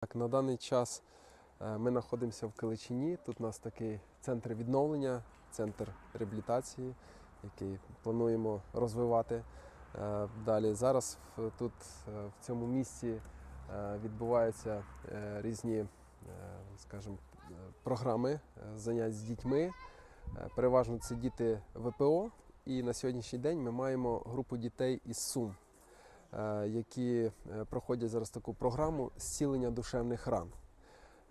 Так, на даний час е, ми знаходимося в Киличині. Тут у нас такий центр відновлення, центр реабілітації, який плануємо розвивати е, далі. Зараз тут е, в цьому місці відбуваються різні, скажімо, програми занять з дітьми. Переважно це діти ВПО. І на сьогоднішній день ми маємо групу дітей із Сум які е, проходять зараз таку програму зцілення душевних ран.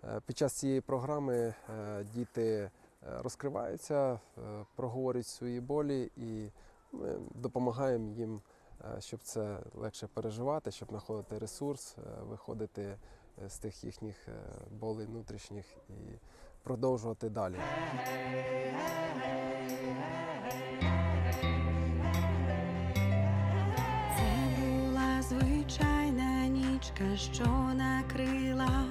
Е, Під час цієї програми е, діти е, розкриваються, е, проговорюють свої болі і ми допомагаємо їм, е, щоб це легше переживати, щоб знаходити ресурс, е, виходити е, з тих їхніх е, болей внутрішніх і продовжувати далі. Що накрила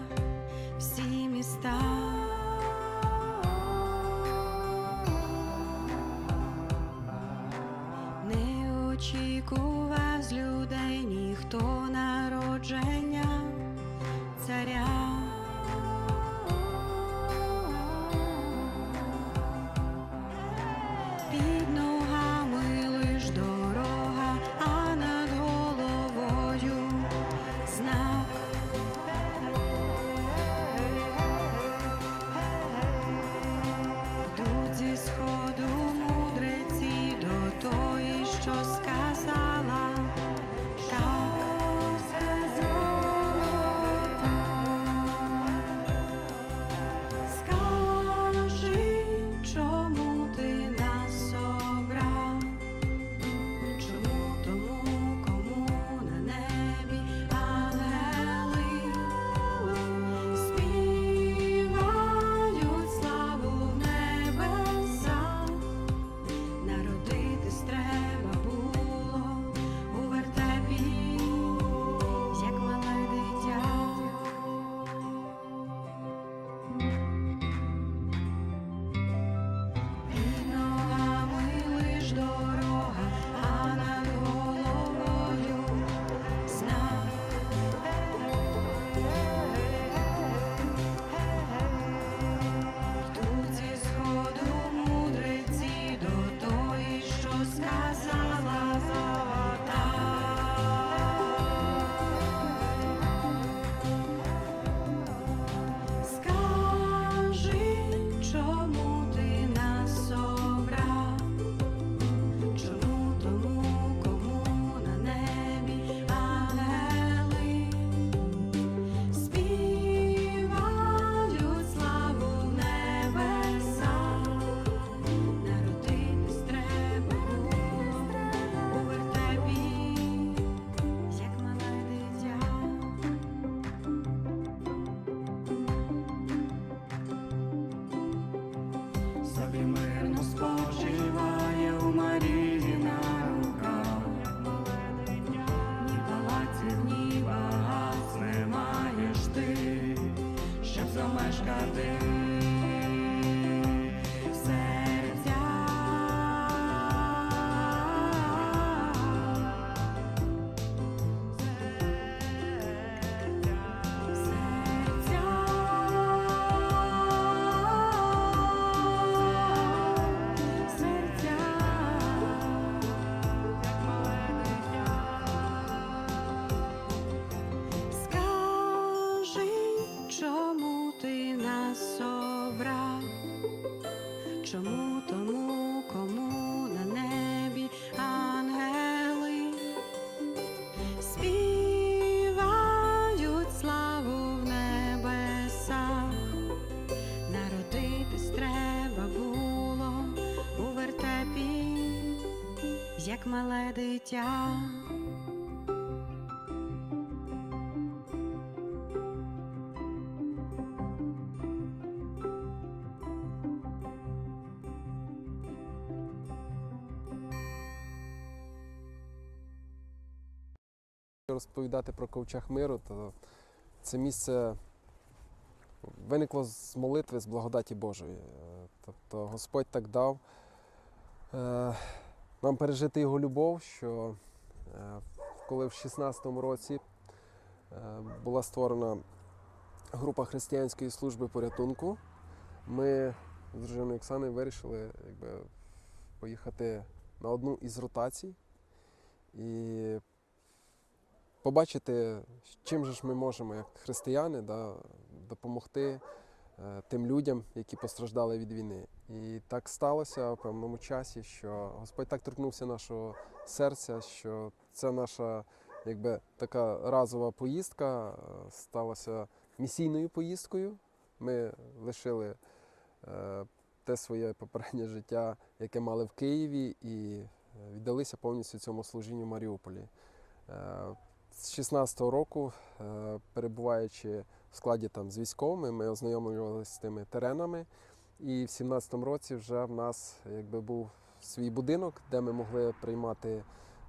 Чому тому, кому на небі ангели співають славу в небесах? Народитись треба було у вертепі, як мале дитя. Розповідати про ковчег миру, то це місце виникло з молитви, з благодаті Божої. Е, Тобто Господь так дав е, нам пережити його любов, що е, коли в 16-му році була створена група християнської служби порятунку. Ми з дружиною Оксаною вирішили якби, поїхати на одну із ротацій і побачити, чим же ж ми можемо, як християни, да, допомогти е, тим людям, які постраждали від війни. І так сталося в певному часі, що Господь так торкнувся нашого серця, що це наша якби, така разова поїздка е, сталася місійною поїздкою. Ми лишили е, те своє попереднє життя, яке мали в Києві, і віддалися повністю цьому служінню в Маріуполі. З 16-го року, е, перебуваючи в складі там з військовими, ми ознайомлювалися з тими теренами. І в 17-му році вже в нас якби був свій будинок, де ми могли приймати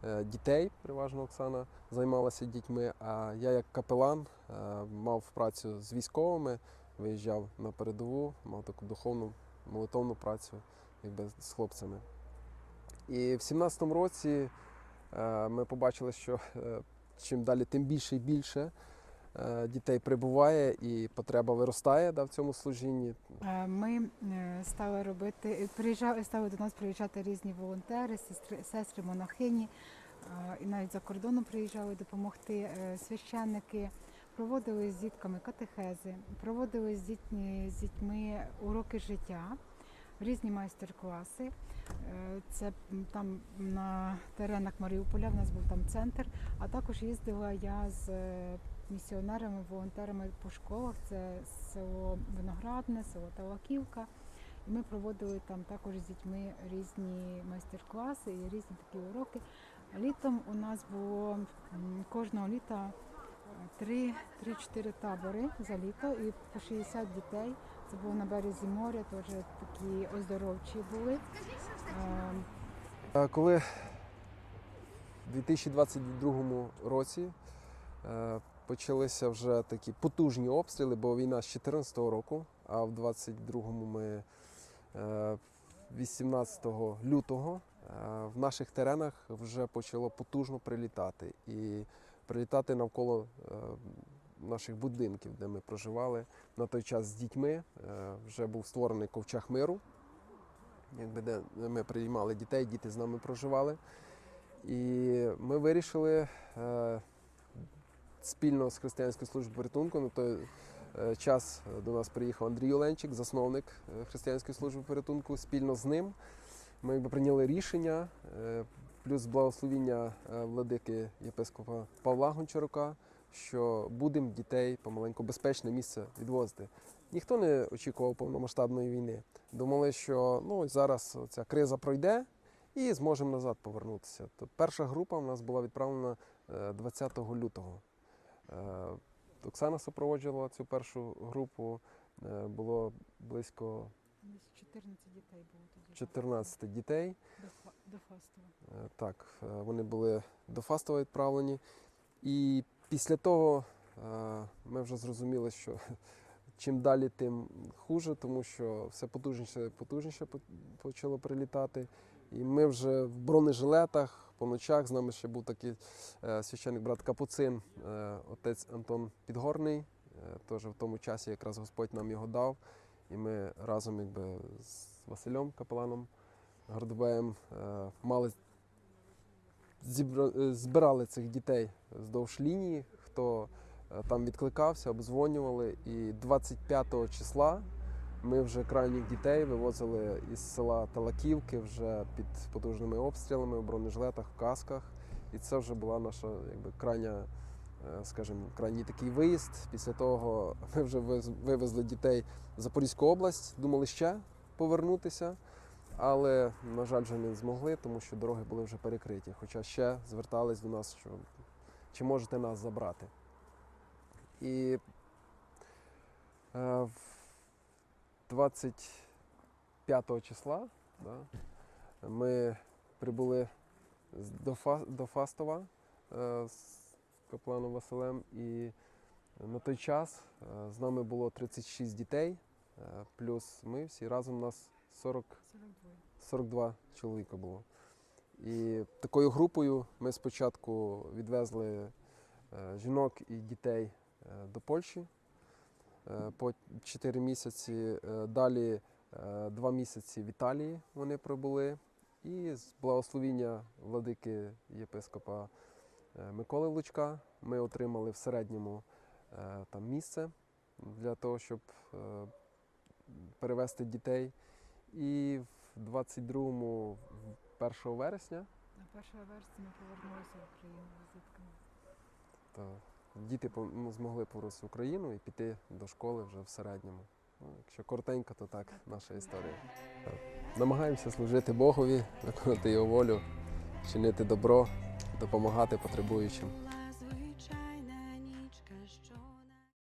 е, дітей. Переважно Оксана займалася дітьми. А я, як капелан, е, мав працю з військовими, виїжджав на передову, мав таку духовну молитовну працю якби, з хлопцями. І в 17-му році ми побачили, що чим далі, тим більше і більше е, дітей прибуває, і потреба виростає да, в цьому служінні. Е, Ми е, стали робити, приїжджали, стали до нас приїжджати різні волонтери, сестри, сестри монахині, і навіть за кордоном приїжджали допомогти священники. Проводили з дітками катехези, проводили з дітьми, з дітьми уроки життя, різні майстер-класи. Е, Це там на теренах Маріуполя, в нас був там центр, а також їздила я з е, місіонерами, волонтерами по школах. Це село Виноградне, село Талаківка. І ми проводили там також з дітьми різні майстер-класи і різні такі уроки. Літом у нас було кожного літа е, три- 3-4 табори за літо і по 60 дітей. Це було на березі моря, теж такі оздоровчі були. Е, Е, Коли в 2022 році е, почалися вже такі потужні обстріли, бо війна з 2014 року, а в 22-му ми е, 18 лютого е, в наших теренах вже почало потужно прилітати. І прилітати навколо е, наших будинків, де ми проживали на той час з дітьми. Е, Вже був створений ковчег миру якби де ми приймали дітей, діти з нами проживали. І ми вирішили е, спільно з християнською службою порятунку. На той е, час до нас приїхав Андрій Оленчик, засновник е, християнської служби порятунку. Спільно з ним ми якби, прийняли рішення, е, плюс благословіння е, владики єпископа Павла Гончарука, що будемо дітей помаленьку безпечне місце відвозити. Ніхто не очікував повномасштабної війни. Думали, що ну, зараз ця криза пройде і зможемо назад повернутися. То перша група у нас була відправлена е, 20 лютого. Е, Оксана супроводжувала цю першу групу. Е, Було близько 14 дітей було тоді 14 дітей. до, фастова. Е, Так, е, вони були до Фастова відправлені. І після того е, ми вже зрозуміли, що чим далі, тим хуже, тому що все потужніше потужніше почало прилітати. І ми вже в бронежилетах по ночах з нами ще був такий е, священник брат Капуцин, е, отець Антон Підгорний. Е, Теж в тому часі якраз Господь нам його дав. І ми разом якби, з Василем Капеланом Гордобеєм мали зібра- збирали цих дітей вздовж лінії, хто там відкликався, обдзвонювали. І 25 числа ми вже крайніх дітей вивозили із села Талаківки вже під потужними обстрілами в бронежилетах, в касках. І це вже була наша якби, крайня, е, скажімо, крайній такий виїзд. Після того ми вже вивезли дітей в Запорізьку область, думали ще повернутися. Але, на жаль, вже не змогли, тому що дороги були вже перекриті. Хоча ще звертались до нас, що чи можете нас забрати. І е, 25 числа да, ми прибули до, Фа, до Фастова е, з капланом Василем. І на той час е, з нами було 36 дітей, е, плюс ми всі разом у нас 40 42. 42 чоловіка було. І такою групою ми спочатку відвезли е, жінок і дітей до Польщі. е, по 4 місяці. Е, Далі е, 2 місяці в Італії вони пробули. І з благословіння владики єпископа е, Миколи Лучка ми отримали в середньому е, там місце для того, щоб е, перевести дітей. І в 22-му, 1 вересня, На 1 вересня ми повернулися в Україну візитками. Діти ну, змогли повернутися в Україну і піти до школи вже в середньому. Ну, якщо коротенько, то так наша історія. Намагаємося служити Богові, виконати його волю, чинити добро, допомагати потребуючим.